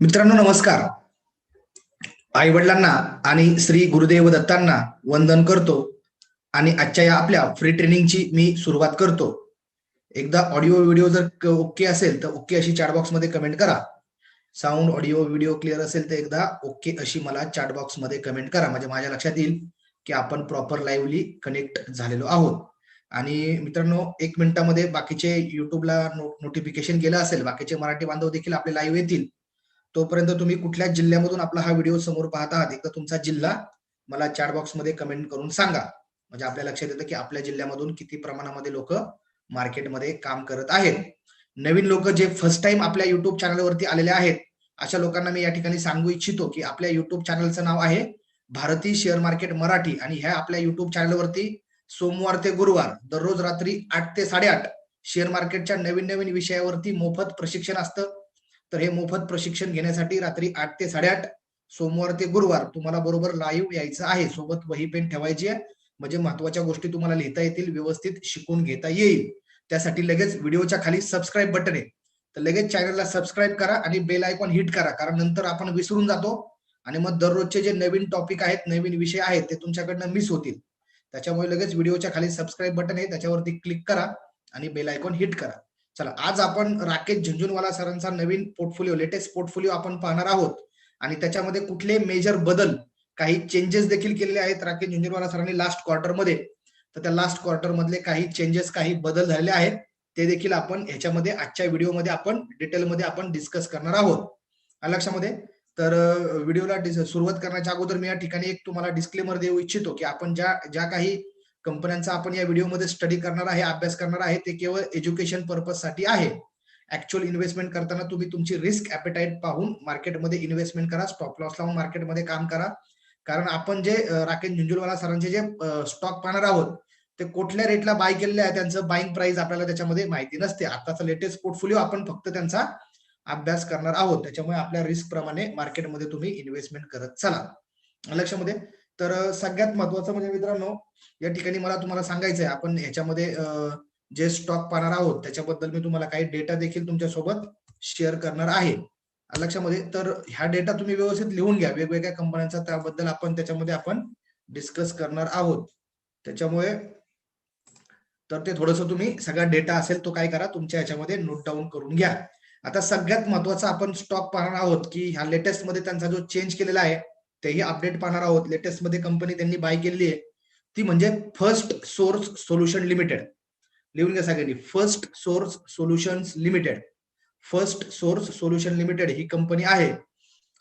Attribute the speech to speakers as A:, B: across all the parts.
A: मित्रांनो नमस्कार. आई वडिलांना आणि श्री गुरुदेव दत्तांना वंदन करतो आणि आजच्या या आपल्या फ्री ट्रेनिंगची मी सुरुवात करतो. एकदा ऑडिओ व्हिडिओ जर ओके असेल तर ओके अशी चॅट बॉक्समध्ये कमेंट करा. साऊंड ऑडिओ व्हिडिओ क्लिअर असेल तर एकदा ओके अशी मला चॅट बॉक्समध्ये कमेंट करा. म्हणजे माझ्या लक्षात येईल की आपण प्रॉपर लाईव्हली कनेक्ट झालेलो आहोत. आणि मित्रांनो एक मिनिटामध्ये बाकीचे युट्यूबला नोटिफिकेशन गेलं असेल बाकीचे मराठी बांधव देखील आपले लाईव्ह येतील. तोपर्यंत तुम्ही कुठल्या जिल्ह्यामधून आपला हा व्हिडिओ समोर पाहत आहात एकदा तुमचा जिल्हा मला चॅट बॉक्समध्ये कमेंट करून सांगा. म्हणजे आपल्या लक्षात येतं की आपल्या जिल्ह्यामधून किती प्रमाणामध्ये लोक मार्केटमध्ये काम करत आहेत. नवीन लोक जे फर्स्ट टाइम आपल्या युट्यूब चॅनलवरती आलेले आहेत अशा लोकांना मी या ठिकाणी सांगू इच्छितो की आपल्या युट्यूब चॅनलचं नाव आहे भारतीय शेअर मार्केट मराठी. आणि ह्या आपल्या युट्यूब चॅनलवरती सोमवार ते गुरुवार दररोज रात्री आठ ते साडेआठ शेअर मार्केटच्या नवीन नवीन विषयावरती मोफत प्रशिक्षण असतं. तर हे मोफत प्रशिक्षण घेण्यासाठी रात्री आठ ते साडेआठ सोमवार ते गुरुवार तुम्हाला बरोबर लाईव्ह यायचं आहे. सोबत वही पेन ठेवायची आहे. म्हणजे महत्त्वाच्या गोष्टी तुम्हाला लिहिता येतील व्यवस्थित शिकून घेता येईल. त्यासाठी लगेच व्हिडिओच्या खाली सबस्क्राईब बटन आहे. तर लगेच चॅनलला सबस्क्राईब करा आणि बेल आयकॉन हिट करा. कारण नंतर आपण विसरून जातो आणि मग दररोजचे जे नवीन टॉपिक आहेत नवीन विषय आहेत ते तुमच्याकडनं मिस होतील. त्याच्यामुळे लगेच व्हिडिओच्या खाली सबस्क्राईब बटन आहे. त्याच्यावरती क्लिक करा आणि बेल आयकॉन हिट करा. चला आज आपण राकेश झुंझुनवाला सरांचा नवीन पोर्टफोलिओ लेटेस्ट पोर्टफोलिओ आपण पाहणार आहोत. आणि त्याच्यामध्ये कुठले मेजर बदल काही चेंजेस देखील केलेले आहेत राकेश झुंझुनवाला सरांनी लास्ट क्वार्टरमध्ये तर त्या लास्ट क्वार्टर मधले काही चेंजेस काही बदल झालेले आहेत ते देखील आपण ह्याच्यामध्ये आजच्या व्हिडिओमध्ये आपण डिटेलमध्ये आपण डिस्कस करणार आहोत. लक्षामध्ये? तर व्हिडिओला सुरुवात करण्याच्या अगोदर मी या ठिकाणी एक तुम्हाला डिस्क्लेमर देऊ इच्छितो की आपण ज्या ज्या काही कंपन्यांचा आपण या व्हिडिओमध्ये स्टडी करणार आहे अभ्यास करणार आहे ते केवळ एज्युकेशन पर्पजसाठी आहे. ऍक्च्युअल इन्व्हेस्टमेंट करताना तुम्ही तुमची रिस्क ऍपेटाईट पाहून मार्केटमध्ये इन्व्हेस्टमेंट करा स्टॉप लॉस लावून मार्केटमध्ये काम करा. कारण आपण जे राकेश झुंझुनवाला सरांचे जे स्टॉक पाहणार आहोत ते कुठल्या रेटला बाय केलेले आहे त्यांचं बाईंग प्राइस आपल्याला त्याच्यामध्ये माहिती नसते. आताचा लेटेस्ट पोर्टफोलिओ आपण फक्त त्यांचा अभ्यास करणार आहोत. त्याच्यामुळे आपल्या रिस्क प्रमाणे मार्केटमध्ये तुम्ही इन्व्हेस्टमेंट करत चला. लक्षामध्ये तर सगळ्यात महत्वाचं म्हणजे मित्रांनो या ठिकाणी मला तुम्हाला सांगायचं आहे आपण ह्याच्यामध्ये जे स्टॉक पाहणार आहोत त्याच्याबद्दल मी तुम्हाला काही डेटा देखील तुमच्यासोबत शेअर करणार आहे. लक्षामध्ये तर ह्या डेटा तुम्ही व्यवस्थित लिहून घ्या. वेगवेगळ्या कंपन्यांचा त्याबद्दल आपण त्याच्यामध्ये आपण डिस्कस करणार आहोत. त्याच्यामुळे तर ते थोडस तुम्ही सगळा डेटा असेल तो काय करा तुमच्या ह्याच्यामध्ये नोट डाऊन करून घ्या. आता सगळ्यात महत्त्वाचा आपण स्टॉक पाहणार आहोत की ह्या लेटेस्टमध्ये त्यांचा जो चेंज केलेला आहे तेही अपडेट पाहणार आहोत. लेटेस्टमध्ये कंपनी त्यांनी बाय केलेली आहे. ती म्हणजे फर्स्ट सोर्स सोल्युशन लिमिटेड लिहून घ्या सगळ्यांनी. First Source Solutions Limited First Source Solution Limited ही कंपनी आहे.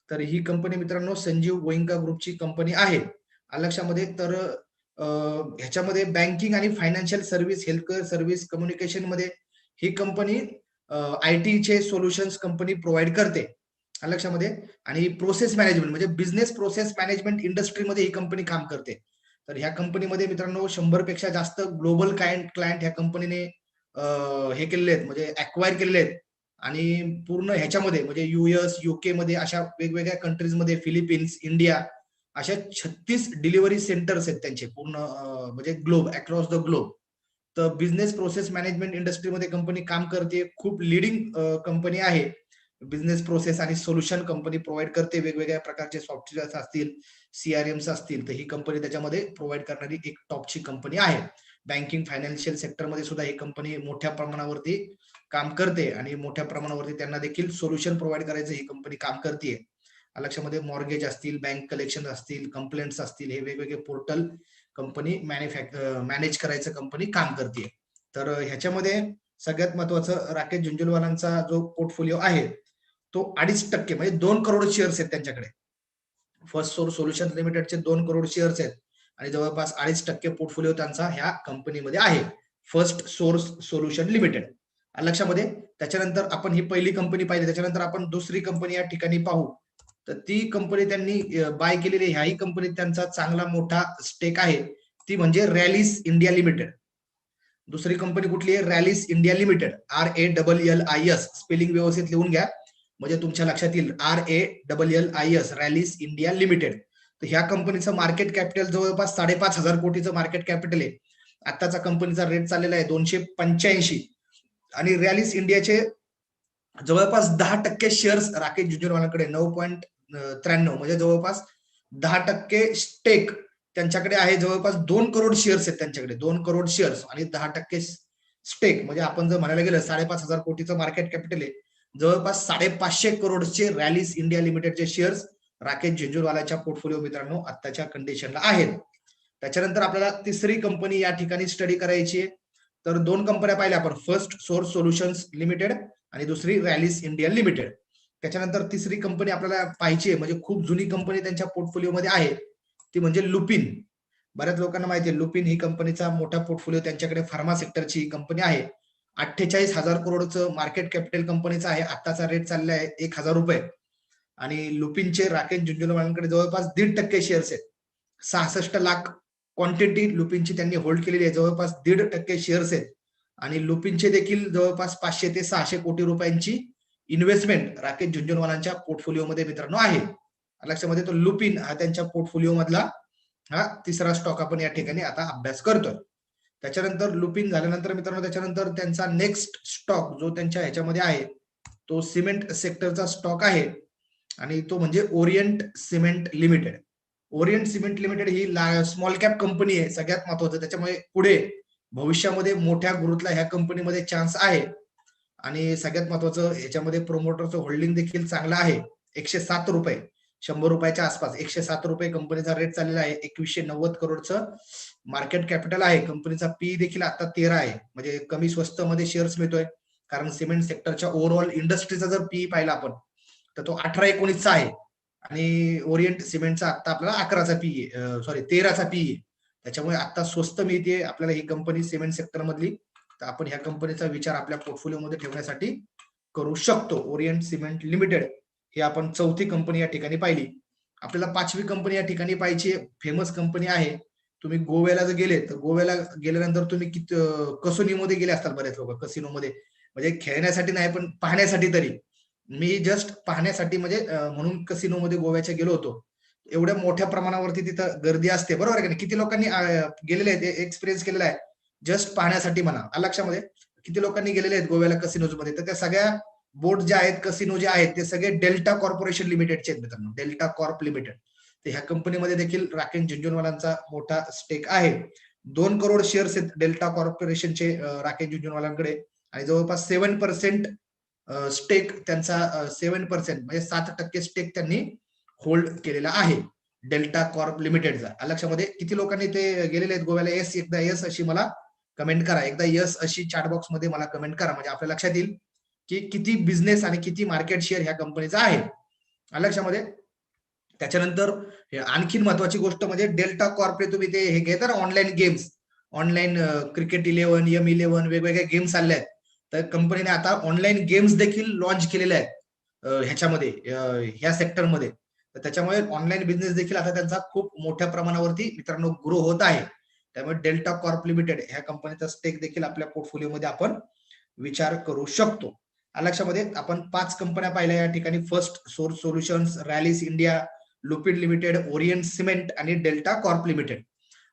A: तर ही कंपनी मित्रांनो संजीव गोयंका ग्रुपची कंपनी आहे. अलक्षामध्ये तर ह्याच्यामध्ये बँकिंग आणि फायनान्शियल सर्व्हिस हेल्थकेअर सर्व्हिस कम्युनिकेशनमध्ये ही कंपनी आय चे सोल्युशन्स कंपनी प्रोव्हाइड करते. लक्षामध्ये. आणि प्रोसेस मॅनेजमेंट म्हणजे बिझनेस प्रोसेस मॅनेजमेंट इंडस्ट्रीमध्ये ही कंपनी काम करते. तर ह्या कंपनीमध्ये मित्रांनो शंभरपेक्षा जास्त ग्लोबल क्लायंट क्लायंट ह्या कंपनीने हे केलेले आहेत. म्हणजे अक्वायर केलेले आहेत. आणि पूर्ण ह्याच्यामध्ये म्हणजे युएस युके मध्ये अशा वेगवेगळ्या कंट्रीजमध्ये फिलिपिन्स इंडिया अशा छत्तीस डिलिव्हरी सेंटर्स आहेत त्यांचे पूर्ण म्हणजे ग्लोब अक्रॉस द ग्लोब तर बिझनेस प्रोसेस मॅनेजमेंट इंडस्ट्रीमध्ये कंपनी काम करते. खूप लिडिंग कंपनी आहे. बिझनेस प्रोसेस आणि सोल्युशन कंपनी प्रोव्हाइड करते वेगवेगळ्या प्रकारचे सॉफ्टवेअर्स असतील सीआरएम्स असतील तर ही कंपनी त्याच्यामध्ये प्रोव्हाइड करणारी एक टॉपची कंपनी आहे. बँकिंग फायनान्शियल सेक्टरमध्ये सुद्धा ही कंपनी मोठ्या प्रमाणावरती काम करते आणि मोठ्या प्रमाणावरती त्यांना देखील सोल्युशन प्रोव्हाइड करायचं ही कंपनी काम करते लक्षामध्ये मॉर्गेज असतील बँक कलेक्शन असतील कंप्लेंट्स असतील हे वेगवेगळे पोर्टल कंपनी मॅन्युफॅक् मॅनेज करायचं कंपनी काम करते तर ह्याच्यामध्ये सगळ्यात महत्वाचं राकेश झुंझुनवालांचा जो पोर्टफोलिओ आहे तो अडीच टक्के म्हणजे दोन करोड शेअर्स आहेत त्यांच्याकडे. फर्स्ट सोर्स सोल्युशन लिमिटेडचे दोन करोड शेअर्स आहेत. आणि जवळपास अडीच टक्के पोर्टफोलिओ त्यांचा ह्या कंपनीमध्ये आहे. फर्स्ट सोर्स सोल्युशन लिमिटेड लक्षामध्ये त्याच्यानंतर आपण ही पहिली कंपनी पाहिली त्याच्यानंतर आपण दुसरी कंपनी या ठिकाणी पाहू. तर ती कंपनी त्यांनी बाय केलेली ह्याही कंपनीत त्यांचा चांगला मोठा स्टेक आहे. ती म्हणजे रॅलिस इंडिया लिमिटेड दुसरी कंपनी कुठली आहे? Rallis India Limited R A double L I S spelling व्यवस्थित लिहून घ्या. म्हणजे तुमच्या लक्षात येईल R A double L I S Rallis India Limited तर ह्या कंपनीचं मार्केट कॅपिटल जवळपास साडेपाच हजार कोटीचं मार्केट कॅपिटल आहे. आताचा कंपनीचा रेट चाललेला आहे दोनशे पंच्याऐंशी. आणि रॅलिस इंडियाचे जवळपास दहा टक्के शेअर्स राकेश झुंझुनवालांकडे नऊ पॉईंट त्र्याण्णव. म्हणजे जवळपास दहा टक्के स्टेक त्यांच्याकडे आहे. जवळपास दोन करोड शेअर्स आहेत त्यांच्याकडे. दोन करोड शेअर्स आणि दहा टक्के स्टेक म्हणजे आपण जर म्हणायला गेलं साडेपाच हजार कोटीचं मार्केट कॅपिटल आहे. जवळपास साडेपाचशे करोडचे रॅलीस इंडिया लिमिटेडचे शेअर्स राकेश झुंझुनवालाच्या पोर्टफोलिओ मित्रांनो आत्ताच्या कंडिशनला आहेत. त्याच्यानंतर आपल्याला तिसरी कंपनी या ठिकाणी स्टडी करायची आहे. तर दोन कंपन्या पाहिल्या आपण. फर्स्ट सोर्स सोल्युशन्स लिमिटेड आणि दुसरी रॅलीस इंडिया लिमिटेड त्याच्यानंतर तिसरी कंपनी आपल्याला पाहिजे म्हणजे खूप जुनी कंपनी त्यांच्या पोर्टफोलिओमध्ये आहे. ती म्हणजे लुपिन बऱ्याच लोकांना माहिती आहे लुपिन ही कंपनीचा मोठा पोर्टफोलिओ त्यांच्याकडे फार्मा सेक्टरची ही कंपनी आहे. अठ्ठेचाळीस हजार करोडचं मार्केट कॅपिटल कंपनीचं आहे. आत्ताचा रेट चालला आहे एक हजार रुपये. आणि लुपिनचे राकेश झुंझुनवालांकडे जवळपास दीड टक्के शेअर्स आहेत. सहासष्ट लाख क्वांटिटी लुपिनची त्यांनी होल्ड केलेली आहे. जवळपास दीड टक्के शेअर्स आहेत. आणि लुपिनचे देखील जवळपास पाचशे ते सहाशे कोटी रुपयांची इन्व्हेस्टमेंट राकेश झुंझुनवालांच्या पोर्टफोलिओमध्ये मित्रांनो आहे. लक्षामध्ये तो लुपिन हा त्यांच्या पोर्टफोलिओ मधला हा तिसरा स्टॉक आपण या ठिकाणी आता अभ्यास करतोय. त्याच्यानंतर लुपिंग झाल्यानंतर मित्रांनो त्याच्यानंतर त्यांचा नेक्स्ट स्टॉक जो त्यांच्या ह्याच्यामध्ये आहे तो सिमेंट सेक्टरचा स्टॉक आहे. आणि तो म्हणजे Orient Cement Limited Orient Cement Limited ही स्मॉल कॅप कंपनी आहे सगळ्यात महत्वाचं. त्याच्यामुळे पुढे भविष्यामध्ये मोठ्या ग्रोथला ह्या कंपनीमध्ये चान्स आहे. आणि सगळ्यात महत्वाचं ह्याच्यामध्ये प्रोमोटरचं होल्डिंग देखील चांगलं आहे. एकशे सात रुपये शंभर रुपयाच्या आसपास. एकशे सात रुपये कंपनीचा रेट चाललेला आहे. एकवीसशे नव्वद करोडचं मार्केट कॅपिटल आहे. कंपनीचा पी देखील आता तेरा आहे. म्हणजे कमी स्वस्त मध्ये शेअर्स मिळतोय. कारण सिमेंट सेक्टरच्या ओव्हरऑल इंडस्ट्रीचा जर पी पाहिला आपण तर तो अठरा एकोणीसचा आहे. आणि ओरिएंट सिमेंटचा आता आपल्याला अकराचा पी सॉरी तेराचा पी त्याच्यामुळे आता स्वस्त मिळते आपल्याला ही कंपनी सिमेंट सेक्टर मधली. तर आपण ह्या कंपनीचा विचार आपल्या पोर्टफोलिओ मध्ये ठेवण्यासाठी करू शकतो. ओरिएंट सिमेंट लिमिटेड ही आपण चौथी कंपनी या ठिकाणी पाहिली. आपल्याला पाचवी कंपनी या ठिकाणी पाहिजे फेमस कंपनी आहे. तुम्ही गोव्याला जर गेले तर गोव्याला गेल्यानंतर तुम्ही किती कसोनीमध्ये गेले असतात बरेच लोक कसिनोमध्ये. म्हणजे खेळण्यासाठी नाही पण पाहण्यासाठी तरी. मी जस्ट पाहण्यासाठी म्हणजे म्हणून कसिनोमध्ये गोव्याच्या गेलो होतो. एवढ्या मोठ्या प्रमाणावरती तिथं गर्दी असते बरोबर आहे का किती लोकांनी गेलेले आहेत एक्सपिरियन्स केलेला आहे. जस्ट पाहण्यासाठी म्हणा. लक्षामध्ये? किती लोकांनी गेलेले आहेत गोव्याला कसिनोजमध्ये तर त्या सगळ्या बोट ज्या आहेत कसिनो जे आहेत ते सगळे डेल्टा कॉर्पोरेशन लिमिटेडचे आहेत मित्रांनो. Delta Corp Limited. तर ह्या कंपनीमध्ये देखील राकेश झुंझुनवालांचा मोठा स्टेक आहे. दोन करोड शेअर्स आहेत डेल्टा कॉर्पोरेशनचे राकेश झुंझुनवालांकडे. आणि जवळपास सेव्हन पर्सेंट स्टेक त्यांचा सेव्हन पर्सेंट म्हणजे सात टक्के स्टेक त्यांनी होल्ड केलेला आहे डेल्टा कॉर्प लिमिटेडचा लक्षामध्ये किती लोकांनी ते गेलेले आहेत गोव्याला? येस एकदा येस अशी मला कमेंट करा. एकदा यस अशी चॅटबॉक्समध्ये मला कमेंट करा. म्हणजे आपल्या लक्षात येईल की किती बिझनेस आणि किती मार्केट शेअर ह्या कंपनीचा आहे. लक्षामध्ये त्याच्यानंतर आणखीन महत्वाची गोष्ट म्हणजे डेल्टा कॉर्पोरेट तुम्ही ते हे घेता ना online games online cricket eleven M eleven वेगवेगळ्या गेम्स आले आहेत. तर कंपनीने आता ऑनलाईन गेम्स देखील लॉन्च केलेल्या आहेत ह्याच्यामध्ये ह्या सेक्टरमध्ये तर त्याच्यामुळे ऑनलाईन बिझनेस देखील आता त्यांचा खूप मोठ्या प्रमाणावरती मित्रांनो ग्रो होत आहे. त्यामुळे डेल्टा कॉर्प लिमिटेड ह्या कंपनीचा स्टेक देखील आपल्या पोर्टफोलिओमध्ये आपण विचार करू शकतो. लक्षामध्ये आपण पाच कंपन्या पाहिल्या या ठिकाणी. First Source Solutions Rallis India Lupin Limited Orient Cement आणि डेल्टा कॉर्प लिमिटेड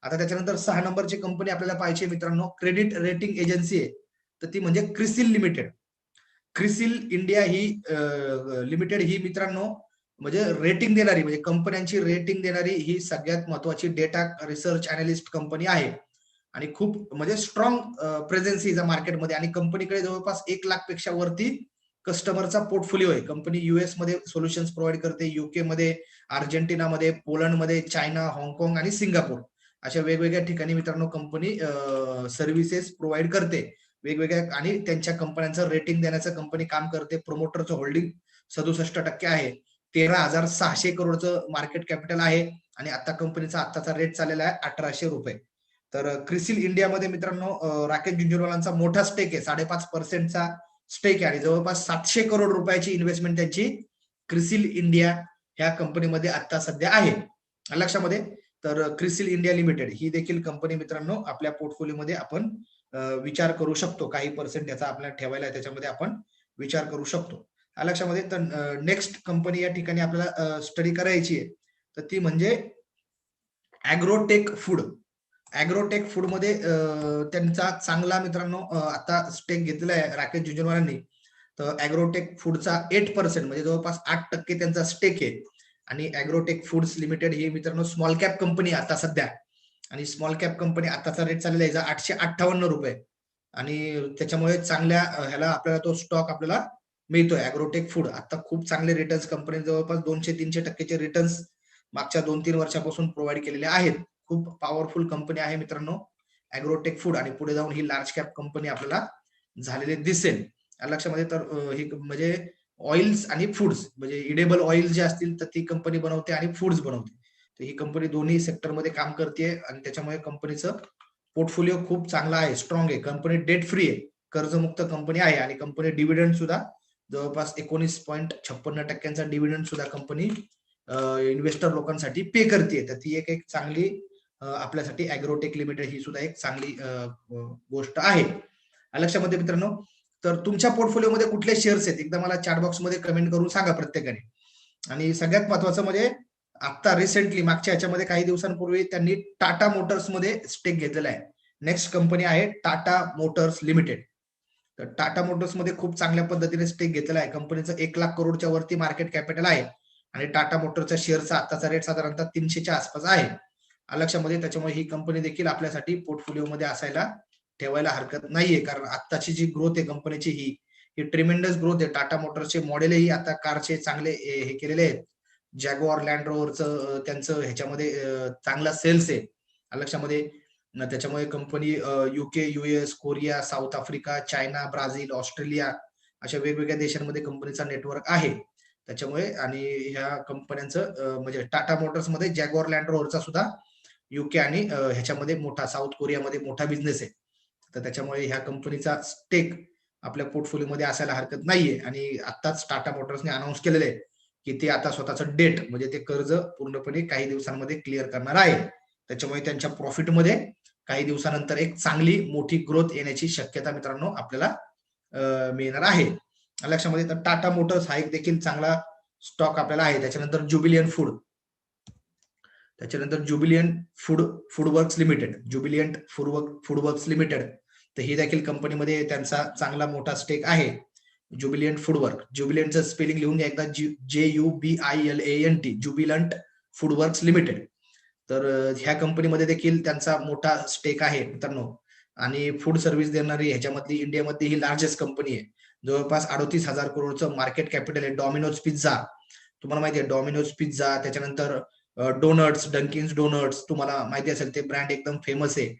A: आता त्याच्यानंतर सहा नंबरची कंपनी आपल्याला पाहिजे मित्रांनो क्रेडिट रेटिंग एजन्सी आहे. तर ती म्हणजे क्रिसिल लिमिटेड क्रिसिल इंडिया ही लिमिटेड ही मित्रांनो म्हणजे रेटिंग देणारी म्हणजे कंपन्यांची रेटिंग देणारी ही सगळ्यात महत्वाची डेटा रिसर्च अनालिस्ट कंपनी आहे. आणि खूप म्हणजे स्ट्रॉंग प्रेझेन्स मार्केटमध्ये आणि कंपनीकडे जवळपास एक लाखपेक्षा वरती कस्टमरचा पोर्टफोलिओ आहे. कंपनी युएसमध्ये सोल्युशन्स प्रोव्हाइड करते. युके मध्ये अर्जेंटिनामध्ये पोलंडमध्ये चायना हाँगकाँग आणि सिंगापूर अशा वेगवेगळ्या ठिकाणी मित्रांनो कंपनी सर्व्हिसेस प्रोव्हाइड करते. वेगवेगळ्या आणि त्यांच्या कंपन्यांचं रेटिंग देण्याचं कंपनी काम करते. प्रोमोटरचं होल्डिंग सदुसष्ट टक्के आहे. तेरा हजार सहाशे करोडचं मार्केट कॅपिटल आहे आणि आता कंपनीचा आताचा रेट चाललेला आहे अठराशे रुपये. तर क्रिसिल इंडियामध्ये मित्रांनो राकेश झुंझुनवालांचा मोठा स्टेक आहे. साडेपाच पर्सेंटचा स्टेक आहे आणि जवळपास सातशे करोड रुपयाची इन्व्हेस्टमेंट त्यांची क्रिसिल इंडिया ह्या कंपनीमध्ये आता सध्या आहे. लक्षामध्ये तर क्रिसिल इंडिया लिमिटेड ही देखील कंपनी मित्रांनो आपल्या पोर्टफोलिओमध्ये आपण विचार करू शकतो. काही पर्सेंट याचा आपल्याला ठेवायला त्याच्यामध्ये आपण विचार करू शकतो. लक्षामध्ये तर नेक्स्ट कंपनी या ठिकाणी आपल्याला स्टडी करायची आहे. तर ती म्हणजे अॅग्रोटेक फूड अॅग्रोटेक फूडमध्ये त्यांचा चांगला मित्रांनो आता स्टेक घेतलेला आहे राकेश झुंझुनवालांनी तर अॅग्रोटेक फूडचा एट पर्सेंट म्हणजे जवळपास आठ टक्के त्यांचा स्टेक आहे. आणि अॅग्रोटेक फूड्स लिमिटेड ही मित्रांनो स्मॉल कॅप कंपनी आता सध्या. आणि स्मॉल कॅप कंपनी आताचा रेट चाललेला आहे आठशे अठ्ठावन्न रुपये. आणि त्याच्यामुळे चांगल्या ह्याला आपल्याला तो स्टॉक आपल्याला मिळतोय अॅग्रोटेक फूड. आता खूप चांगले रिटर्न्स कंपनी जवळपास दोनशे तीनशे टक्केचे रिटर्न्स मागच्या दोन तीन वर्षापासून प्रोव्हाइड केलेले आहेत. खूप पॉवरफुल कंपनी आहे मित्रांनो. अॅग्रोटेक फूड आणि पुढे जाऊन ही लार्ज कॅप कंपनी आपल्याला झालेली दिसेल. लक्षामध्ये तर ही म्हणजे ऑइल्स आणि फूड्स म्हणजे इडेबल ऑइल जे असतील तर ती कंपनी बनवते आणि फूड्स बनवते. तर ही कंपनी दोन्ही सेक्टरमध्ये काम करते आणि त्याच्यामुळे कंपनीचं पोर्टफोलिओ खूप चांगला आहे स्ट्रॉंग आहे. कंपनी डेट फ्री आहे कर्जमुक्त कंपनी आहे आणि कंपनी डिव्हिडंड सुद्धा जवळपास एकोणीस पॉईंट छप्पन्न टक्क्यांचा डिव्हिडंड सुद्धा कंपनी इन्व्हेस्टर लोकांसाठी पे करते तर ती एक एक चांगली आपल्यासाठी अॅग्रोटेक लिमिटेड ही सुद्धा एक चांगली गोष्ट आहे. लक्षामध्ये मित्रांनो तर तुमच्या पोर्टफोलिओमध्ये कुठले शेअर्स आहेत? एकदा मला चॅट बॉक्समध्ये कमेंट करून सांगा प्रत्येकाने. आणि सगळ्यात महत्वाचं म्हणजे आता रिसेंटली मागच्या याच्यामध्ये काही दिवसांपूर्वी त्यांनी टाटा मोटर्समध्ये स्टेक घेतलेला आहे. नेक्स्ट कंपनी आहे टाटा मोटर्स लिमिटेड तर टाटा मोटर्समध्ये खूप चांगल्या पद्धतीने स्टेक घेतलेला आहे. कंपनीचं एक लाख करोडच्या वरती मार्केट कॅपिटल आहे. आणि टाटा मोटरच्या शेअरचा आताचा रेट साधारणतः तीनशेच्या आसपास आहे. लक्षामध्ये त्याच्यामुळे ही कंपनी देखील आपल्यासाठी पोर्टफोलिओमध्ये असायला ठेवायला हरकत नाहीये. कारण आत्ताची जी ग्रोथ आहे कंपनीची ही ही ट्रिमेंडस ग्रोथ आहे. टाटा मोटर्सचे मॉडेलही आता कारचे चांगले हे केलेले आहेत. जॅगोआर लँड रोवरचं त्यांचं ह्याच्यामध्ये चांगला सेल्स आहे. लक्षामध्ये त्याच्यामुळे company UK US Korea South Africa China Brazil Australia अशा वेगवेगळ्या देशांमध्ये कंपनीचा नेटवर्क आहे. त्याच्यामुळे आणि ह्या कंपन्यांचं म्हणजे टाटा मोटर्समध्ये जॅगोर लँड रोवरचा सुद्धा युके आणि ह्याच्यामध्ये मोठा साऊथ कोरियामध्ये मोठा बिझनेस आहे. तर त्याच्यामुळे ह्या कंपनीचा स्टेक आपल्या पोर्टफोलिओमध्ये असायला हरकत नाहीये. आणि आताच टाटा मोटर्सने अनाऊन्स केलेलं आहे की ते आता स्वतःचं डेट म्हणजे ते कर्ज पूर्णपणे काही दिवसांमध्ये क्लिअर करणार आहे. त्याच्यामुळे त्यांच्या प्रॉफिटमध्ये काही दिवसानंतर एक चांगली मोठी ग्रोथ येण्याची शक्यता मित्रांनो आपल्याला मिळणार आहे. लक्षामध्ये तर टाटा मोटर्स हा एक देखील चांगला स्टॉक आपल्याला आहे. त्याच्यानंतर ज्युबिलियन फूड त्याच्यानंतर jubilant food food works limited jubilant food works limited. तर ही देखील कंपनीमध्ये त्यांचा चांगला मोठा स्टेक आहे. ज्युबिलियंट फूडवर्क. ज्युबिलियंटचं स्पेलिंग लिहून घ्या एकदा. J U B I L A N T jubilant foodworks limited. तर ह्या कंपनीमध्ये देखील त्यांचा मोठा स्टेक आहे मित्रांनो. आणि फूड सर्व्हिस देणारी ह्याच्यामधली इंडियामधली ही लार्जेस्ट कंपनी आहे. जवळपास अडोतीस हजार करोडचं मार्केट कॅपिटल आहे. डॉमिनोज पिझ्झा तुम्हाला माहिती आहे डॉमिनोज पिझ्झा त्याच्यानंतर डोनट्स डंकिन्स डोनट्स तुम्हाला माहिती असेल ते ब्रँड एकदम फेमस आहे.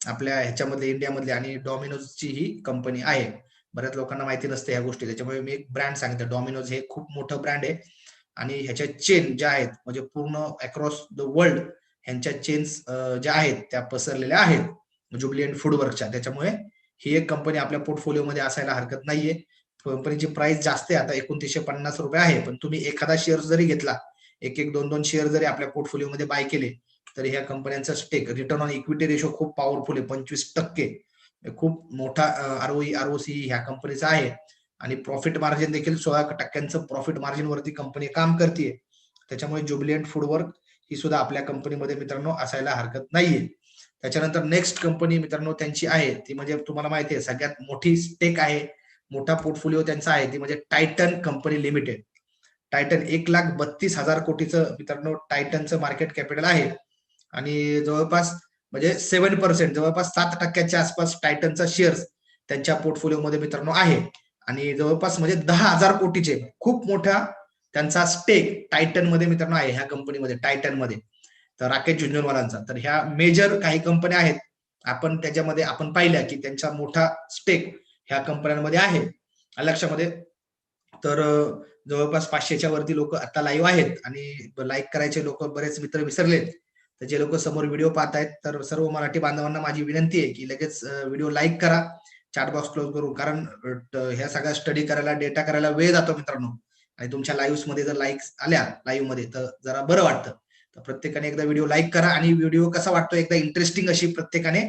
A: आपल्या ह्याच्यामधले इंडियामधले आणि डॉमिनोजची ही कंपनी आहे. बऱ्याच लोकांना माहिती नसते ह्या गोष्टी त्याच्यामुळे मी एक ब्रँड सांगितलं. डॉमिनोज हे खूप मोठं ब्रँड आहे. आणि ह्याच्या चेन ज्या आहेत म्हणजे पूर्ण अक्रॉस द वर्ल्ड ह्यांच्या चेन्स ज्या आहेत त्या पसरलेल्या आहेत. जुबलियन फूडवर्कच्या त्याच्यामुळे ही एक कंपनी आपल्या पोर्टफोलिओमध्ये असायला हरकत नाहीये. कंपनीची प्राइस जास्त आहे. आता एकोणतीसशे पन्नास रुपये आहे. पण तुम्ही एखादा शेअर जरी घेतला एक एक दोन दोन शेअर जरी आपल्या पोर्टफोलिओमध्ये बाय केले तर ह्या कंपन्यांचा stake return on equity ratio खूप पॉवरफुल आहे पंचवीस टक्के. खूप मोठा आरओई आरओसी ह्या कंपनीचा आहे. आणि प्रॉफिट मार्जिन देखील सोळा टक्क्यांचं प्रॉफिट मार्जिन वरती कंपनी काम करते त्याच्यामुळे जुबिलियंट फूडवर्क ही सुद्धा आपल्या कंपनीमध्ये मित्रांनो असायला हरकत नाहीये. त्याच्यानंतर नेक्स्ट कंपनी मित्रांनो त्यांची आहे ती म्हणजे तुम्हाला माहिती आहे सगळ्यात मोठी स्टेक आहे मोठा पोर्टफोलिओ त्यांचा आहे ती म्हणजे टायटन कंपनी लिमिटेड टायटन एक लाख बत्तीस हजार कोटीचं मित्रांनो टायटनचं मार्केट कॅपिटल आहे. आणि जवळपास म्हणजे सेव्हन पर्सेंट जवळपास सात टक्क्याच्या आसपास टायटनचा शेअर्स त्यांच्या पोर्टफोलिओमध्ये मित्रांनो आहे. आणि जवळपास म्हणजे दहा हजार कोटीचे खूप मोठा त्यांचा स्टेक टायटनमध्ये मित्रांनो आहे ह्या कंपनीमध्ये टायटनमध्ये तर राकेश झुंझुनवालांचा. तर ह्या मेजर काही कंपन्या आहेत आपण त्याच्यामध्ये आपण पाहिल्या की त्यांचा मोठा स्टेक ह्या कंपन्यांमध्ये आहे. लक्षामध्ये तर जवळपास पाचशेच्या वरती लोक आता लाईव्ह आहेत आणि लाईक करायचे लोक बरेच मित्र विसरलेत. तर जे लोक समोर व्हिडिओ पाहत आहेत तर सर्व मराठी बांधवांना माझी विनंती आहे की लगेच व्हिडिओ लाईक करा चॅट बॉक्स क्लोज करू कारण ह्या सगळ्या स्टडी करायला डेटा करायला वेळ जातो मित्रांनो. आणि तुमच्या लाईव्हमध्ये जर लाईक्स आल्या लाईव्हमध्ये तर जरा बरं वाटतं. तर प्रत्येकाने एकदा व्हिडिओ लाईक करा आणि व्हिडिओ कसा वाटतो एकदा इंटरेस्टिंग अशी प्रत्येकाने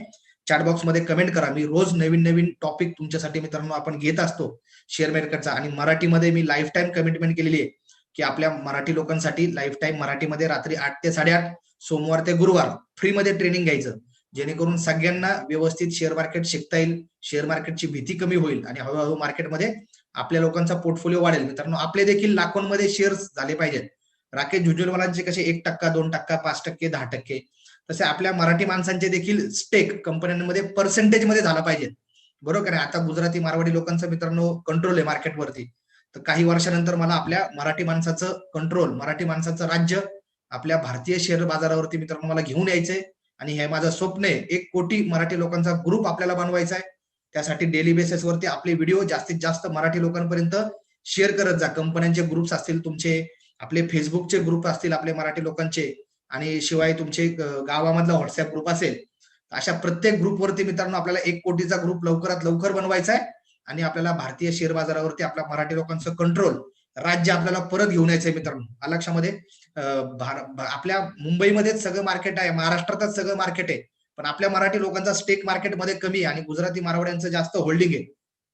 A: चॅट बॉक्समध्ये कमेंट करा. मी रोज नवीन नवीन टॉपिक तुमच्यासाठी मित्रांनो आपण घेत असतो. शेअर मार्केटचा आणि मराठीमध्ये मी लाईफ टाईम कमिटमेंट केलेली आहे की आपल्या मराठी लोकांसाठी लाईफ टाईम मराठीमध्ये रात्री आठ ते साडेआठ सोमवार ते गुरुवार फ्रीमध्ये ट्रेनिंग घ्यायचं. जेणेकरून सगळ्यांना व्यवस्थित शेअर मार्केट शिकता येईल. शेअर मार्केटची भीती कमी होईल. आणि हळूहळू मार्केटमध्ये आपल्या लोकांचा पोर्टफोलिओ वाढेल. मित्रांनो आपले देखील लाखोंमध्ये शेअर्स झाले पाहिजेत. राकेश झुंझुलवालांचे कसे एक टक्का दोन टक्का पाच टक्के दहा टक्के? तसे आपल्या मराठी माणसांचे देखील स्टेक कंपन्यांमध्ये पर्सेंटेजमध्ये झाला पाहिजे. बरोबर आहे? आता गुजराती मारवाडी लोकांचं मित्रांनो कंट्रोल आहे मार्केटवरती तर काही वर्षानंतर मला आपल्या मराठी माणसाचं कंट्रोल मराठी माणसाचं राज्य आपल्या भारतीय शेअर बाजारावरती मित्रांनो मला घेऊन यायचंय. आणि हे माझं स्वप्न आहे. एक कोटी मराठी लोकांचा ग्रुप आपल्याला बनवायचा आहे. त्यासाठी डेली बेसिसवरती आपले व्हिडिओ जास्तीत जास्त मराठी लोकांपर्यंत शेअर करत जा. कंपन्यांचे ग्रुप्स असतील तुमचे आपले फेसबुकचे ग्रुप असतील आपले मराठी लोकांचे. आणि शिवाय तुमचे गावामधला व्हॉट्सअप ग्रुप असेल अशा प्रत्येक ग्रुपवरती मित्रांनो आपल्याला एक कोटीचा ग्रुप लवकरात लवकर बनवायचा आहे. आणि आपल्याला भारतीय शेअर बाजारावरती आपल्या मराठी लोकांचं कंट्रोल राज्य आपल्याला परत घेऊन यायचंय मित्रांनो. लक्षामध्ये आपल्या मुंबईमध्येच सगळं मार्केट आहे महाराष्ट्रातच सगळं मार्केट आहे. पण आपल्या मराठी लोकांचा स्टेक मार्केटमध्ये कमी आणि गुजराती मारवाड्यांचं जास्त होल्डिंग आहे.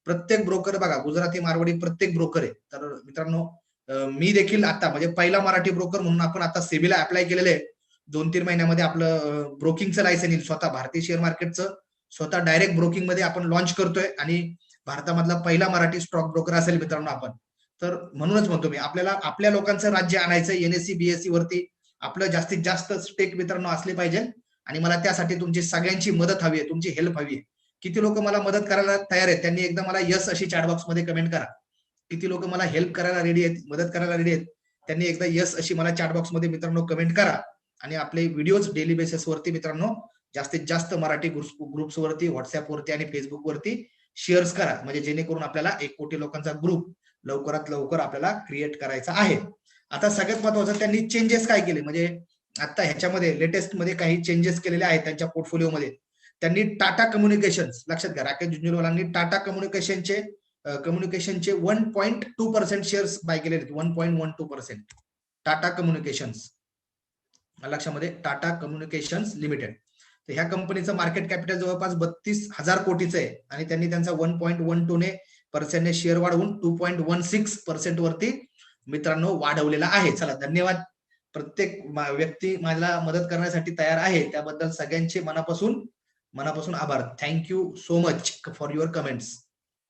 A: प्रत्येक ब्रोकर बघा गुजराती मारवाडी प्रत्येक ब्रोकर आहे. तर मित्रांनो मी देखील आता म्हणजे पहिला मराठी ब्रोकर म्हणून आपण आता सेबीला अप्लाय केलेलं आहे. दोन तीन महिन्यामध्ये आपलं ब्रोकिंगचं लायसन येईल. स्वतः भारतीय शेअर मार्केटचं स्वतः डायरेक्ट ब्रोकिंगमध्ये आपण लॉन्च करतोय. आणि भारतामधला पहिला मराठी स्टॉक ब्रोकर असेल मित्रांनो आपण. तर म्हणूनच म्हणतो मी आपल्याला आपल्या लोकांचं राज्य आणायचं एनएससी बीएससी वरती आपलं जास्तीत जास्त स्टेक मित्रांनो असले पाहिजे. आणि मला त्यासाठी तुमची सगळ्यांची मदत हवी आहे. तुमची हेल्प हवी आहे. किती लोक मला मदत करायला तयार आहेत त्यांनी एकदा मला यस अशी चॅटबॉक्समध्ये कमेंट करा. किती लोक मला हेल्प करायला रेडी आहेत मदत करायला रेडी आहेत त्यांनी एकदा यस अशी मला चॅटबॉक्समध्ये मित्रांनो कमेंट करा. आणि आपले व्हिडिओज डेली बेसिस वरती मित्रांनो जास्तीत जास्त मराठी ग्रुप्स वरती व्हॉट्सअप वरती आणि फेसबुक वरती शेअर्स करा. म्हणजे जेणेकरून आपल्याला एक कोटी लोकांचा ग्रुप लवकरात लवकर आपल्याला क्रिएट करायचा आहे. आता सगळ्यात महत्वाचं त्यांनी चेंजेस काय केले? म्हणजे आता ह्याच्यामध्ये लेटेस्टमध्ये काही चेंजेस केलेले आहेत त्यांच्या पोर्टफोलिओमध्ये त्यांनी टाटा कम्युनिकेशन लक्षात घ्या राकेश झुंझुनवालांनी टाटा कम्युनिकेशनचे कम्युनिकेशनचे one point two percent shares buy केले one point one two percent Tata communications लक्षामध्ये टाटा कम्युनिकेशन्स लिमिटेड तर ह्या कंपनीचं मार्केट कॅपिटल जवळपास बत्तीस हजार कोटीचं आहे आणि त्यांनी त्यांचा वन पॉईंट वन टू ने पर्सेंटने शेअर वाढवून two point one six percent वरती मित्रांनो वाढवलेला आहे. चला धन्यवाद. प्रत्येक व्यक्ती मला मदत करण्यासाठी तयार आहे. त्याबद्दल सगळ्यांचे मनापासून मनापासून आभार. Thank you so much for your comments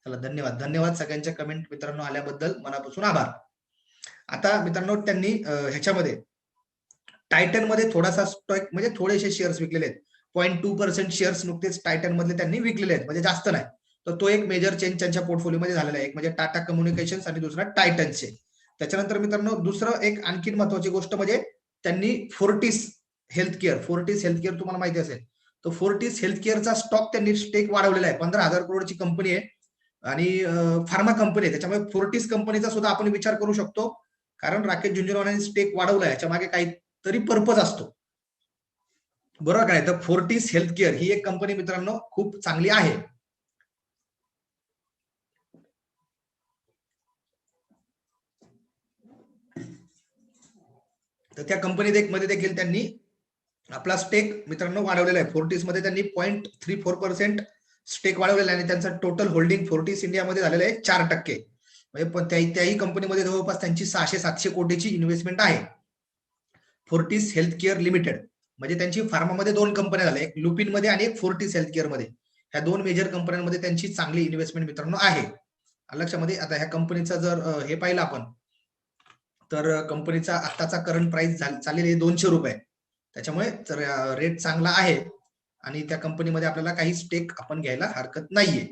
A: चला धन्यवाद. धन्यवाद सगळ्यांच्या कमेंट मित्रांनो आल्याबद्दल. मनापासून आभार. आता मित्रांनो त्यांनी ह्याच्यामध्ये टायटनमध्ये थोडासा स्टॉक म्हणजे थोडेसे शेअर्स विकलेले आहेत. पॉईंट टू पर्सेंट शेअर्स नुकतेच टायटन मधले त्यांनी विकलेले आहेत. म्हणजे जास्त नाही. तर तो एक मेजर चेंज त्यांच्या पोर्टफोलिओमध्ये झालेला आहे. एक म्हणजे टाटा कम्युनिकेशन आणि दुसरा टायटनचे त्याच्यानंतर मित्रांनो दुसरं एक आणखी महत्वाची गोष्ट म्हणजे त्यांनी Fortis health care Fortis health care तुम्हाला माहिती असेल. तर फोर्टिस हेल्थ केअरचा स्टॉक त्यांनी स्टेक वाढवलेला आहे. पंधरा हजार करोडची कंपनी आहे. आणि फार्मा कंपनी आहे. त्याच्यामुळे फोर्टिस कंपनीचा सुद्धा आपण विचार करू शकतो. कारण राकेश झुंझुनवालांनी स्टेक वाढवलाय. याच्या मागे काहीतरी पर्पज असतो. बरोबर काय तर फोर्टिस हेल्थ केअर ही एक कंपनी मित्रांनो खूप चांगली आहे. तर त्या कंपनीत एक मध्ये देखील त्यांनी आपला स्टेक मित्रांनो वाढवलेला आहे. फोर्टीसमध्ये त्यांनी point three four percent stake वाढवलेला आहे आणि त्यांचं टोटल होल्डिंग फोर्टीस इंडियामध्ये झालेलं आहे चार टक्के. म्हणजे पण त्याही कंपनीमध्ये जवळपास त्यांची सहाशे सातशे कोटीची इन्व्हेस्टमेंट आहे. फोर्टीस हेल्थ केअर लिमिटेड म्हणजे त्यांची फार्मामध्ये दोन कंपन्या झाल्या एक लुपिनमध्ये आणि एक फोर्टीस हेल्थ केअरमध्ये. ह्या दोन मेजर कंपन्यांमध्ये त्यांची चांगली इन्व्हेस्टमेंट मित्रांनो आहे. लक्षामध्ये आता ह्या कंपनीचा जर हे पाहिलं आपण तर कंपनीचा आत्ताचा करंट प्राइस चाललेली दोनशे रुपये. त्याच्यामुळे रेट चांगला आहे. आणि त्या कंपनीमध्ये आपल्याला काही स्टेक आपण घ्यायला हरकत नाहीये.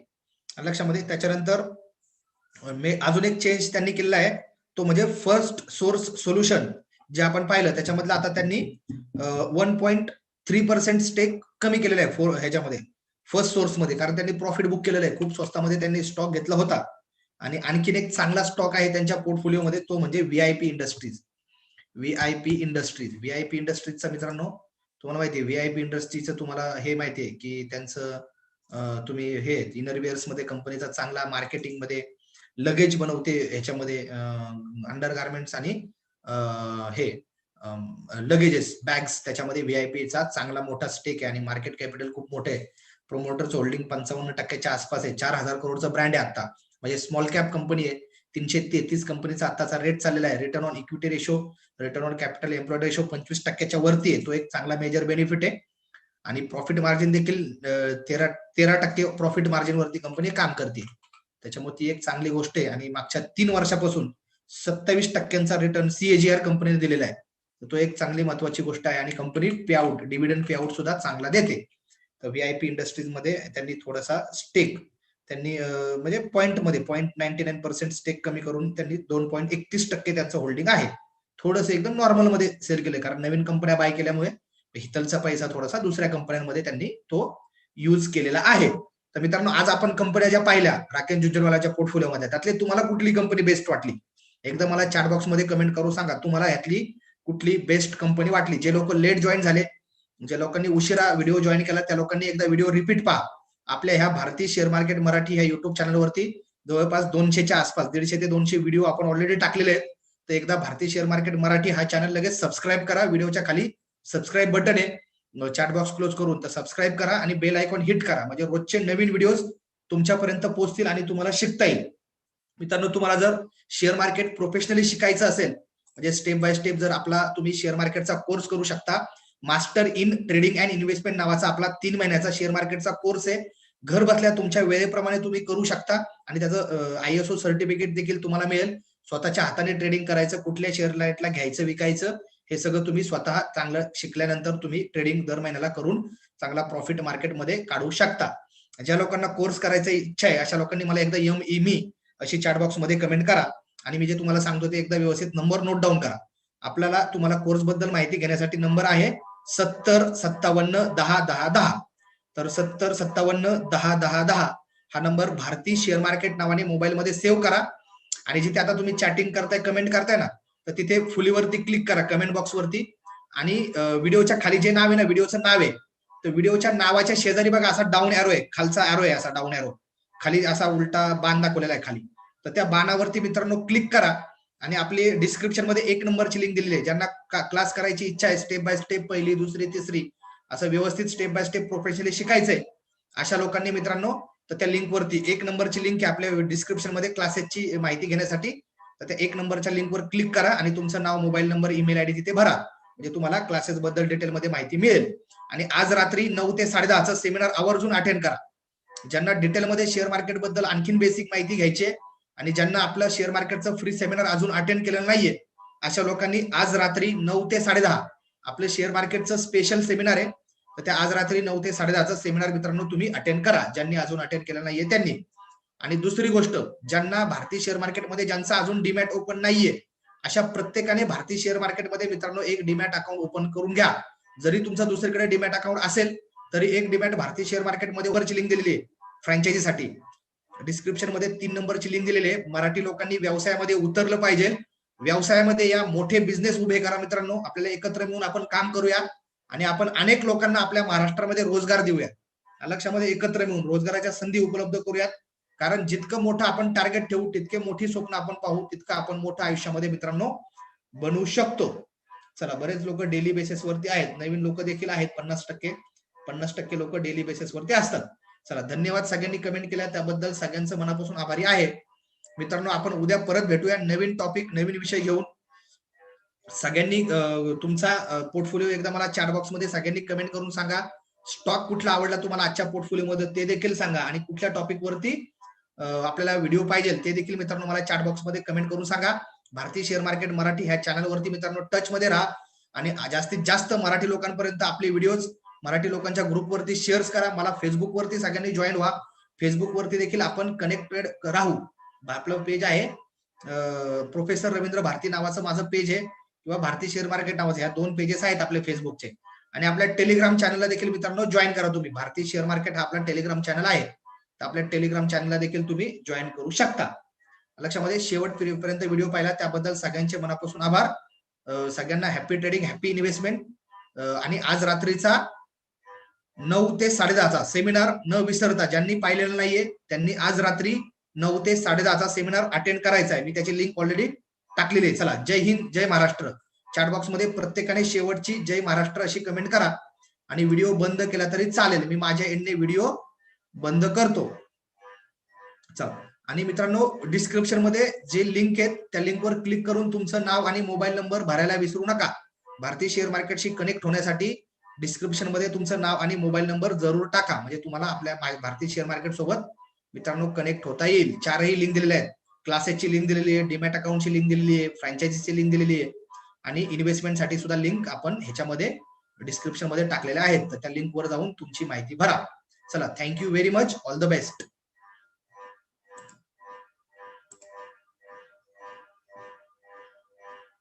A: लक्षामध्ये त्याच्यानंतर अजून एक चेंज त्यांनी केलेला आहे. तो म्हणजे फर्स्ट सोर्स सोल्युशन जे आपण पाहिलं त्याच्यामधलं आता त्यांनी one point three percent stake कमी केलेला आहे फोर ह्याच्यामध्ये. फर्स्ट सोर्समध्ये. कारण त्यांनी प्रॉफिट बुक केलेलं आहे. खूप स्वस्तामध्ये त्यांनी स्टॉक घेतला होता. आणि आणखीन एक चांगला स्टॉक आहे त्यांच्या पोर्टफोलिओमध्ये तो म्हणजे VIP industries VIP industries VIP इंडस्ट्रीजचा मित्रांनो तुम्हाला माहिती आहे व्हीआयपी इंडस्ट्रीचं तुम्हाला हे माहिती आहे की त्यांचं तुम्ही हे इनरवेअर्समध्ये कंपनीचा चांगला मार्केटिंगमध्ये लगेज बनवते ह्याच्यामध्ये अंडर गार्मेंट्स आणि हे लगेजेस बॅग्स त्याच्यामध्ये व्हीआयपीचा चांगला मोठा स्टेक आहे आणि मार्केट कॅपिटल खूप मोठे आहे. प्रोमोटर्स होल्डिंग पंचावन्न टक्क्याच्या आसपास आहे. चार हजार करोडचा ब्रँड आहे आता. म्हणजे स्मॉल कॅप कंपनी आहे. तीनशे तेहतीस कंपनीचा आताचा रेट चाललेला आहे. Return on equity ratio return on capital employed ratio पंचवीस टक्क्याच्या वरती आहे. तो एक चांगला मेजर बेनिफिट आहे. आणि प्रॉफिट मार्जिन देखील तेरा तेरा टक्के प्रॉफिट मार्जिन वरती कंपनी काम करते. त्याच्यामुळे ती एक चांगली गोष्ट आहे. आणि मागच्या तीन वर्षापासून सत्तावीस टक्क्यांचा रिटर्न सीएजीआर कंपनीने दिलेला आहे. तर तो एक चांगली महत्वाची गोष्ट आहे. आणि कंपनी पेआउट डिव्हिडंड पेआउट सुद्धा चांगला देते. तर व्हीआयपी इंडस्ट्रीजमध्ये त्यांनी थोडासा स्टेक त्यांनी म्हणजे पॉईंटमध्ये point ninety nine percent stake कमी करून त्यांनी दोन पॉईंट एकतीस टक्के त्यांचं होल्डिंग आहे. थोडंसं एकदम नॉर्मलमध्ये सेल केलं कारण नवीन कंपन्या बाय केल्यामुळे हितलचा पैसा थोडासा दुसऱ्या कंपन्यांमध्ये त्यांनी तो युज केलेला आहे. तर मित्रांनो आज आपण कंपन्या ज्या पाहिल्या राकेश जुंजनवालाच्या पोर्टफोलिओमध्ये त्यातली तुम्हाला कुठली कंपनी बेस्ट वाटली? एकदा मला चॅट बॉक्समध्ये कमेंट करून सांगा तुम्हाला यातली कुठली बेस्ट कंपनी वाटली? जे लोक लेट जॉईन झाले ज्या लोकांनी उशिरा व्हिडिओ जॉईन केला त्या लोकांनी एकदा व्हिडिओ रिपीट पहा. आपल्या ह्या भारतीय शेअर मार्केट मराठी ह्या युट्यूब चॅनलवरती जवळपास दोनशेच्या आसपास दीडशे ते दोनशे व्हिडिओ आपण ऑलरेडी टाकलेले आहेत. तर एकदा भारतीय शेअर मार्केट मराठी हा चॅनल लगेच सबस्क्राईब करा. व्हिडिओच्या खाली सबस्क्राईब बटन आहे. चॅट बॉक्स क्लोज करून तर सबस्क्राईब करा आणि बेल आयकॉन हिट करा. म्हणजे रोजचे नवीन व्हिडिओज तुमच्यापर्यंत पोहोचतील आणि तुम्हाला शिकता येईल. मित्रांनो तुम्हाला जर शेअर मार्केट प्रोफेशनली शिकायचं असेल म्हणजे स्टेप बाय स्टेप जर आपला तुम्ही शेअर मार्केटचा कोर्स करू शकता master in trading and investment नावाचा आपला तीन महिन्याचा शेअर मार्केटचा कोर्स आहे. घर बसल्या तुमच्या वेळेप्रमाणे तुम्ही करू शकता आणि त्याचं आयएसओ सर्टिफिकेट देखील तुम्हाला मिळेल. स्वतःच्या हाताने ट्रेडिंग करायचं कुठल्या शेअर लाईटला घ्यायचं विकायचं हे सगळं तुम्ही स्वतः चांगलं शिकल्यानंतर तुम्ही ट्रेडिंग दर महिन्याला करून चांगला प्रॉफिट मार्केटमध्ये काढू शकता. ज्या लोकांना कोर्स करायची इच्छा आहे अशा लोकांनी मला एकदा एम ई मी अशी चॅट बॉक्समध्ये कमेंट करा. आणि मी जे तुम्हाला सांगतो ते एकदा व्यवस्थित नंबर नोट डाऊन करा. आपल्याला तुम्हाला कोर्सबद्दल माहिती घेण्यासाठी नंबर आहे. सत्तर सत्तावन्न दहा दहा दहा. तर सत्तर सत्तावन्न दहा दहा दहा. हा नंबर भारती शेअर मार्केट नावाने मोबाईलमध्ये सेव्ह करा. आणि जिथे आता तुम्ही चॅटिंग करताय कमेंट करताय ना तर तिथे फुलीवरती क्लिक करा कमेंट बॉक्स वरती. आणि व्हिडिओच्या खाली जे नाव आहे ना व्हिडिओचं नाव आहे. तर व्हिडिओच्या नावाच्या शेजारी बघा असा डाऊन एरो आहे. खालचा एरो आहे असा डाऊन एरो खाली असा उलटा बाण दाखवलेला आहे खाली. तर त्या बाणावरती मित्रांनो क्लिक करा. आणि आपली डिस्क्रिप्शनमध्ये एक नंबरची लिंक दिलेली आहे. ज्यांना क्लास करायची इच्छा आहे स्टेप बाय स्टेप पहिली दुसरी तिसरी असं व्यवस्थित स्टेप बाय स्टेप प्रोफेशनली शिकायचंय अशा लोकांनी मित्रांनो तर त्या लिंक वरती एक नंबरची लिंक आहे आपल्या डिस्क्रिप्शनमध्ये क्लासेसची माहिती घेण्यासाठी. तर त्या एक नंबरच्या लिंकवर क्लिक करा आणि तुमचं नाव मोबाईल नंबर ईमेल आयडी तिथे भरा. म्हणजे तुम्हाला क्लासेस बद्दल डिटेलमध्ये माहिती मिळेल. आणि आज रात्री नऊ ते साडे दहाचा सेमिनार आवर्जून अटेंड करा. ज्यांना डिटेलमध्ये शेअर मार्केटबद्दल आणखीन बेसिक माहिती घ्यायची आहे आणि ज्यांना आपलं शेअर मार्केटचं फ्री सेमिनार अजून अटेंड केलेलं नाहीये अशा लोकांनी आज रात्री नऊ ते साडे दहा आपलं शेअर मार्केटचं स्पेशल सेमिनार आहे. तर त्या आज रात्री नऊ ते साडेदहाचं सेमिनार मित्रांनो तुम्ही अटेंड करा ज्यांनी अजून अटेंड केलं नाहीये त्यांनी. आणि दुसरी गोष्ट ज्यांना भारतीय शेअर मार्केटमध्ये ज्यांचा अजून डीमॅट ओपन नाहीये अशा प्रत्येकाने भारतीय शेअर मार्केटमध्ये मित्रांनो एक डीमॅट अकाउंट ओपन करून घ्या. जरी तुमचा दुसरीकडे डीमॅट अकाउंट असेल तरी एक डीमॅट भारतीय शेअर मार्केटमध्ये वरची लिंक दिलेली आहे फ्रँचायझीसाठी डिस्क्रिप्शनमध्ये तीन नंबरची लिंक दिलेली आहे. मराठी लोकांनी व्यवसायामध्ये उतरलं पाहिजे. व्यवसायामध्ये या मोठे बिझनेस उभे करा मित्रांनो. आपल्याला एकत्र मिळून आपण काम करूया. आणि आपण अनेक लोकांना आपल्या महाराष्ट्रामध्ये रोजगार देऊया. लक्षामध्ये एकत्र मिळून रोजगाराच्या संधी उपलब्ध करूयात. कारण जितकं मोठं आपण टार्गेट ठेवू तितके मोठी स्वप्न आपण पाहू तितकं आपण मोठं आयुष्यामध्ये मित्रांनो बनवू शकतो. चला बरेच लोक डेली बेसिसवरती आहेत. नवीन लोक देखील आहेत पन्नास टक्के. पन्नास टक्के लोक डेली बेसिसवरती असतात. चला धन्यवाद सगळ्यांनी कमेंट केल्या. त्याबद्दल सगळ्यांचं मनापासून आभारी आहे. मित्रांनो आपण उद्या परत भेटूया नवीन टॉपिक नवीन विषय घेऊन. सगळ्यांनी तुमचा पोर्टफोलिओ एकदा मला चॅट बॉक्समध्ये सगळ्यांनी कमेंट करून सांगा. स्टॉक कुठला आवडला तुम्हाला आजच्या पोर्टफोलिओ मध्ये ते देखील सांगा. आणि कुठल्या टॉपिक वरती आपल्याला व्हिडिओ पाहिजे ते देखील मित्रांनो मला चॅट बॉक्समध्ये कमेंट करून सांगा. भारतीय शेअर मार्केट मराठी ह्या चॅनलवरती मित्रांनो टच मध्ये राहा. आणि जास्तीत जास्त मराठी लोकांपर्यंत आपले व्हिडिओज मराठी लोकांच्या ग्रुपवरती शेअर्स करा. मला फेसबुकवरती सगळ्यांनी जॉईन व्हा. फेसबुकवरती देखील आपण कनेक्टेड राहू. आपलं पेज आहे प्रोफेसर रवींद्र भारती नावाचं माझं पेज आहे किंवा भारतीय शेअर मार्केट नावाचं. या दोन पेजेस आहेत आपले फेसबुकचे आणि आपल्या टेलिग्राम चॅनलला देखील मित्रांनो जॉईन करा तुम्ही. भारतीय शेअर मार्केट हा आपला टेलिग्राम चॅनल आहे. तर आपल्या टेलिग्राम चॅनलला देखील तुम्ही जॉईन करू शकता. लक्षामध्ये शेवटपर्यंत व्हिडिओ पाहिला. त्याबद्दल सगळ्यांचे मनापासून आभार. सगळ्यांना हॅपी ट्रेडिंग हॅपी इन्व्हेस्टमेंट आणि आज रात्रीचा नऊ ते साडेदहाचा सेमिनार न विसरता ज्यांनी पाहिलेलं नाहीये त्यांनी आज रात्री नऊ ते साडेदहाचा सेमिनार अटेंड करायचा आहे. मी त्याची लिंक ऑलरेडी टाकलेली आहे. चला जय हिंद जय महाराष्ट्र. चॅटबॉक्समध्ये प्रत्येकाने शेवटची जय महाराष्ट्र अशी कमेंट करा. आणि व्हिडिओ बंद केला तरी चालेल. मी माझ्या एंडने व्हिडिओ बंद करतो. चला. आणि मित्रांनो डिस्क्रिप्शनमध्ये जे लिंक आहेत त्या लिंकवर क्लिक करून तुमचं नाव आणि मोबाईल नंबर भरायला विसरू नका. भारतीय शेअर मार्केटशी कनेक्ट होण्यासाठी डिस्क्रिप्शनमध्ये तुमचं नाव आणि मोबाईल नंबर जरूर टाका. म्हणजे तुम्हाला आपल्या भारतीय शेअर मार्केट सोबत मित्रांनो कनेक्ट होता येईल. चारही लिंक दिलेल्या आहेत. क्लासेसची लिंक दिलेली आहे डिमॅट अकाउंटची लिंक दिलेली आहे फ्रँचायझीची लिंक दिलेली आहे. आणि इन्व्हेस्टमेंटसाठी सुद्धा लिंक आपण ह्याच्यामध्ये डिस्क्रिप्शनमध्ये टाकलेल्या आहेत. तर त्या लिंकवर जाऊन तुमची माहिती भरा. चला thank you very much all the best